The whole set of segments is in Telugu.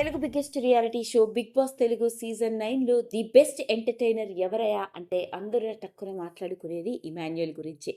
Telugu biggest reality show Bigg Boss Telugu season నైన్లో ది బెస్ట్ ఎంటర్టైనర్ ఎవరయా అంటే అందరూ టక్కున మాట్లాడుకునేది ఇమాన్యుయల్ గురించి.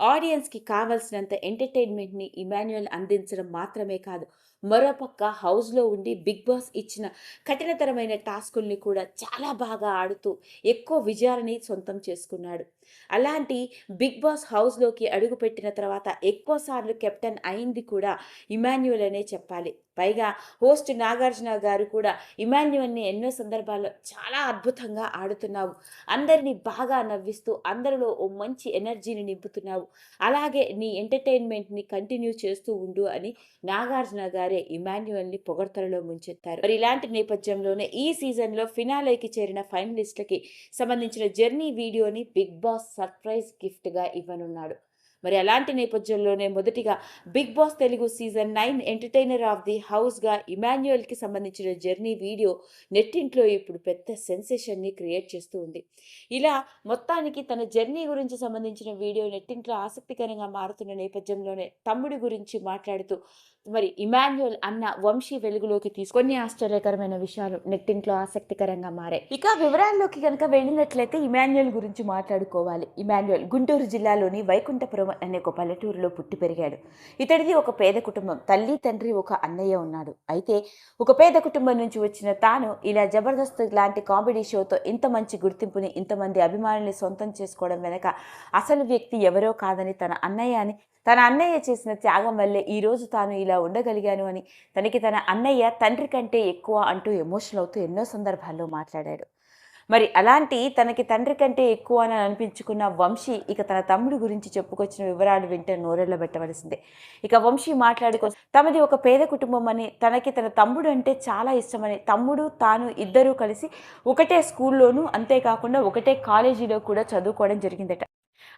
ఆడియన్స్కి కావాల్సినంత ఎంటర్టైన్మెంట్ని ఇమాన్యుయల్ అందించడం మాత్రమే కాదు మరోపక్క హౌస్లో ఉండి బిగ్ బాస్ ఇచ్చిన కఠినతరమైన టాస్కుల్ని కూడా చాలా బాగా ఆడుతూ ఎక్కువ విజయాలని సొంతం చేసుకున్నాడు. అలాంటి బిగ్ బాస్ హౌస్లోకి అడుగుపెట్టిన తర్వాత ఎక్కువసార్లు కెప్టెన్ అయింది కూడా ఇమాన్యుయల్ అనే చెప్పాలి. పైగా హోస్ట్ నాగార్జున గారు కూడా ఇమాన్యువల్ని ఎన్నో సందర్భాల్లో చాలా అద్భుతంగా ఆడుతున్నావు. అందరినీ బాగా నవ్విస్తూ అందరిలో ఓ మంచి ఎనర్జీని నింపుతున్నావు. అలాగే నీ ఎంటర్టైన్మెంట్ని కంటిన్యూ చేస్తూ ఉండు అని నాగార్జున గారే ఇమాన్యువల్ని పొగడ్తలలో ముంచెత్తారు. మరి ఇలాంటి నేపథ్యంలోనే ఈ సీజన్లో ఫినాలేకి చేరిన ఫైనలిస్ట్లకి సంబంధించిన జర్నీ వీడియోని బిగ్ బాస్ సర్ప్రైజ్ గిఫ్ట్గా ఇవ్వనున్నాడు. మరి అలాంటి నేపథ్యంలోనే మొదటిగా Bigg Boss Telugu season nine entertainer of the హౌస్గా ఇమాన్యుయల్కి సంబంధించిన జర్నీ వీడియో నెట్టింట్లో ఇప్పుడు పెద్ద సెన్సేషన్ని క్రియేట్ చేస్తూ ఉంది. ఇలా మొత్తానికి తన జర్నీ గురించి సంబంధించిన వీడియో నెట్టింట్లో ఆసక్తికరంగా మారుతున్న నేపథ్యంలోనే తమ్ముడి గురించి మాట్లాడుతూ మరి ఇమాన్యుయల్ అన్న వంశీ వెలుగులోకి తీసుకొని ఆశ్చర్యకరమైన విషయాలు నెట్టింట్లో ఆసక్తికరంగా మారాయి. ఇక వివరాల్లోకి కనుక వెళ్ళినట్లయితే ఇమాన్యుయల్ గురించి మాట్లాడుకోవాలి. ఇమాన్యుయల్ గుంటూరు జిల్లాలోని వైకుంఠపురం అనే ఒక పల్లెటూరులో పుట్టి పెరిగాడు. ఇతడిది ఒక పేద కుటుంబం. తల్లి తండ్రి ఒక అన్నయ్య ఉన్నాడు. అయితే ఒక పేద కుటుంబం నుంచి వచ్చిన తాను ఇలా జబర్దస్త్ లాంటి కామెడీ షోతో ఇంత మంచి గుర్తింపుని ఇంతమంది అభిమానుల్ని సొంతం చేసుకోవడం వెనక అసలు వ్యక్తి ఎవరో కాదని తన అన్నయ్య అని తన అన్నయ్య చేసిన త్యాగం వల్లే ఈరోజు తాను ఇలా ఉండగలిగాను అని తనకి తన అన్నయ్య తండ్రి కంటే ఎక్కువ అంటూ ఎమోషనల్ అవుతూ ఎన్నో సందర్భాల్లో మాట్లాడాడు. మరి అలాంటి తనకి తండ్రి కంటే ఎక్కువ అని అనిపించుకున్న వంశీ ఇక తన తమ్ముడి గురించి చెప్పుకొచ్చిన వివరాలు వింటే నోరెళ్ళబెట్టవలసిందే ఇక వంశీ మాట్లాడుకో తమది ఒక పేద కుటుంబం అని తనకి తన తమ్ముడు అంటే చాలా ఇష్టమని తమ్ముడు తాను ఇద్దరూ కలిసి ఒకటే స్కూల్లోనూ అంతేకాకుండా ఒకటే కాలేజీలో కూడా చదువుకోవడం జరిగిందట.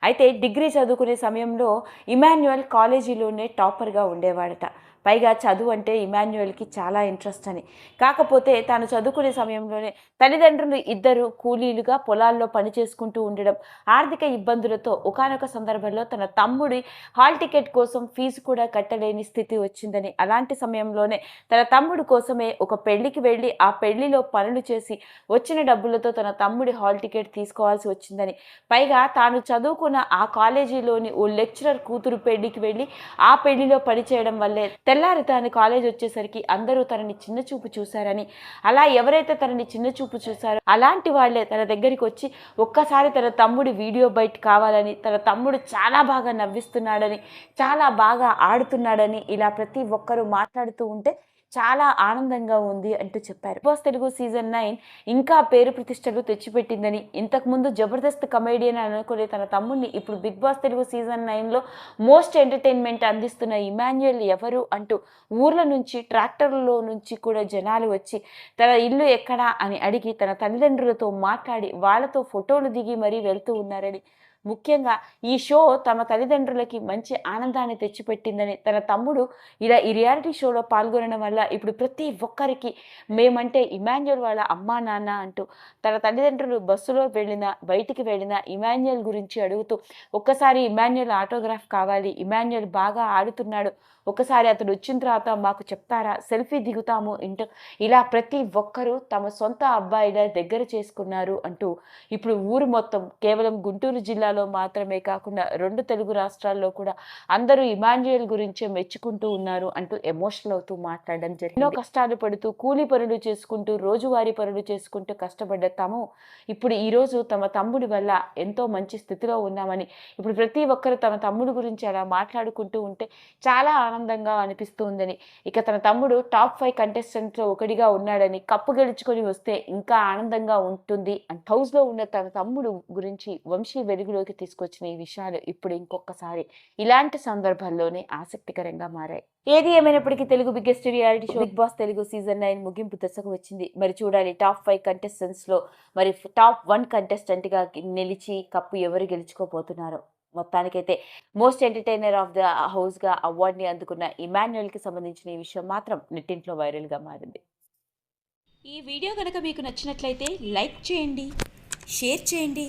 అయితే డిగ్రీ చదువుకునే సమయంలో ఇమాన్యువల్ కాలేజీలోనే టాపర్గా ఉండేవాడట. పైగా చదువు అంటే ఇమాన్యుయల్కి చాలా ఇంట్రెస్ట్ అని. కాకపోతే తాను చదువుకునే సమయంలోనే తల్లిదండ్రులు ఇద్దరు కూలీలుగా పొలాల్లో పని చేసుకుంటూ ఉండడం ఆర్థిక ఇబ్బందులతో ఒకానొక సందర్భంలో తన తమ్ముడి హాల్ టికెట్ కోసం ఫీజు కూడా కట్టలేని స్థితి వచ్చిందని. అలాంటి సమయంలోనే తన తమ్ముడు కోసమే ఒక పెళ్ళికి వెళ్ళి ఆ పెళ్ళిలో పనులు చేసి వచ్చిన డబ్బులతో తన తమ్ముడి హాల్ టికెట్ తీసుకోవాల్సి వచ్చిందని. పైగా తాను చదువుకున్న ఆ కాలేజీలోని ఓ లెక్చరర్ కూతురు పెళ్ళికి వెళ్ళి ఆ పెళ్ళిలో పనిచేయడం వల్లే తెల్లారి తన కాలేజ్ వచ్చేసరికి అందరూ తనని చిన్న చూపు చూశారని అలా ఎవరైతే తనని చిన్న చూపు చూశారో అలాంటి వాళ్ళే తన దగ్గరికి వచ్చి ఒక్కసారి తన తమ్ముడి వీడియో బయట కావాలని తన తమ్ముడు చాలా బాగా నవ్విస్తున్నాడని చాలా బాగా ఆడుతున్నాడని ఇలా ప్రతి ఒక్కరూ మాట్లాడుతూ ఉంటే చాలా ఆనందంగా ఉంది అంటూ చెప్పారు. బాస్ తెలుగు సీజన్ నైన్ ఇంకా పేరు ప్రతిష్టలు తెచ్చిపెట్టిందని ఇంతకుముందు జబర్దస్త్ కమెడియన్ అనుకునే తన తమ్ముడిని ఇప్పుడు బిగ్ బాస్ తెలుగు సీజన్ నైన్లో మోస్ట్ ఎంటర్టైన్మెంట్ అందిస్తున్న ఇమాన్యుయల్ ఎవరు అంటూ ఊర్ల నుంచి ట్రాక్టర్లలో నుంచి కూడా జనాలు వచ్చి తన ఇల్లు ఎక్కడా అని అడిగి తన తల్లిదండ్రులతో మాట్లాడి వాళ్ళతో ఫోటోలు దిగి మరీ వెళ్తూ ఉన్నారని ముఖ్యంగా ఈ షో తమ తల్లిదండ్రులకి మంచి ఆనందాన్ని తెచ్చిపెట్టిందని తన తమ్ముడు ఇలా ఈ రియాలిటీ షోలో పాల్గొనడం వల్ల ఇప్పుడు ప్రతి ఒక్కరికి మేమంటే ఇమాన్యుయల్ వాళ్ళ అమ్మా నాన్న అంటూ తన తల్లిదండ్రులు బస్సులో వెళ్ళినా బయటికి వెళ్ళినా ఇమాన్యుయల్ గురించి అడుగుతూ ఒక్కసారి ఇమాన్యుయల్ ఆటోగ్రాఫ్ కావాలి ఇమాన్యుయల్ బాగా ఆడుతున్నాడు ఒకసారి అతడు వచ్చిన తర్వాత మాకు చెప్తారా సెల్ఫీ దిగుతాము ఇంట ఇలా ప్రతి ఒక్కరూ తమ సొంత అబ్బాయిల దగ్గర చేసుకున్నారు అంటూ ఇప్పుడు ఊరు మొత్తం కేవలం గుంటూరు జిల్లాలో మాత్రమే కాకుండా రెండు తెలుగు రాష్ట్రాల్లో కూడా అందరూ ఇమాన్యుయల్ గురించే మెచ్చుకుంటూ ఉన్నారు అంటూ ఎమోషనల్ అవుతూ మాట్లాడడం జరిగింది. ఎన్నో కష్టాలు పడుతూ కూలి పనులు చేసుకుంటూ రోజువారీ పనులు చేసుకుంటూ కష్టపడ్డ తాము ఇప్పుడు ఈరోజు తమ తమ్ముడి వల్ల ఎంతో మంచి స్థితిలో ఉన్నామని ఇప్పుడు ప్రతి ఒక్కరు తమ తమ్ముడు గురించి అలా మాట్లాడుకుంటూ ఉంటే చాలా ఆనందంగా అనిపిస్తుందని. ఇక తన తమ్ముడు టాప్ ఫైవ్ కంటెస్టెంట్లో ఒకటిగా ఉన్నాడని కప్పు గెలుచుకొని వస్తే ఇంకా ఆనందంగా ఉంటుంది అండ్ హౌస్లో ఉన్న తన తమ్ముడు గురించి వంశీ అదుపులోకి తీసుకొచ్చిన ఈ విషయాలు ఇప్పుడు ఇంకొకసారి ఇలాంటి సందర్భాల్లోనే ఆసక్తికరంగా మారాయి. ఏది ఏమైనప్పటికీ Telugu biggest reality show Bigg Boss Telugu season nine ముగింపు దశకు వచ్చింది. మరి చూడాలి టాప్ ఫైవ్ కంటెస్టెంట్స్లో మరి టాప్ వన్ కంటెస్టెంట్గా నిలిచి కప్పు ఎవరు గెలుచుకోబోతున్నారో. మొత్తానికైతే మోస్ట్ ఎంటర్టైనర్ ఆఫ్ ద హౌస్గా అవార్డుని అందుకున్న ఇమాన్యుయల్కి సంబంధించిన ఈ విషయం మాత్రం నెట్టింట్లో వైరల్గా మారింది. ఈ వీడియో కనుక మీకు నచ్చినట్లయితే లైక్ చేయండి షేర్ చేయండి.